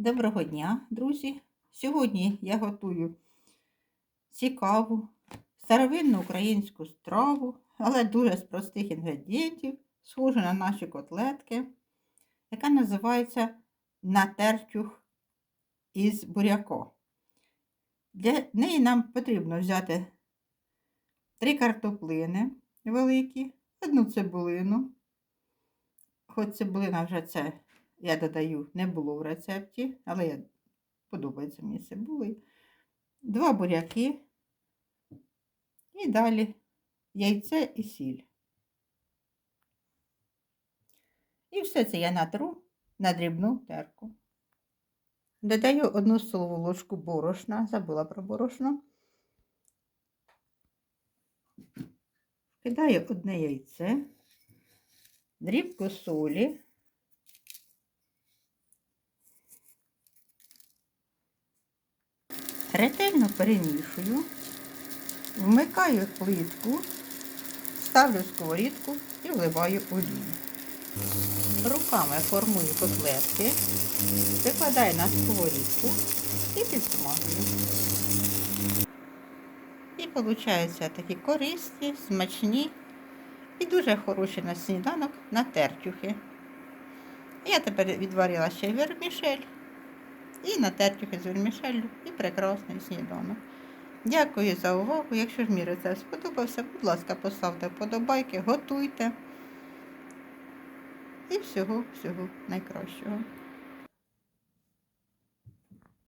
Доброго дня, друзі! Сьогодні я готую цікаву старовинну українську страву, але дуже з простих інгредієнтів, схожу на наші котлетки, яка називається натертюх із буряко. Для неї нам потрібно взяти три картоплини великі, одну цибулину. Хоч цибулина вже це я додаю, не було в рецепті, але я, подобається мені цибулею. Два буряки і далі яйце і сіль. І все це я натру на дрібну терку. Додаю одну столову ложку борошна, забула про борошно. Кидаю одне яйце, дрібку солі. Ретельно перемішую, вмикаю плитку, ставлю сковорідку і вливаю олію. Руками формую котлетки, викладаю на сковорідку і підсмажую. І получаються такі корисні, смачні і дуже хороші на сніданок на тертюхи. Я тепер відварила ще вермішель. І на тертюхи з вермішеллю, і прекрасний сніданок. Дякую за увагу. Якщо ж мій рецепт сподобався, будь ласка, поставте вподобайки, готуйте. І всього, всього найкращого.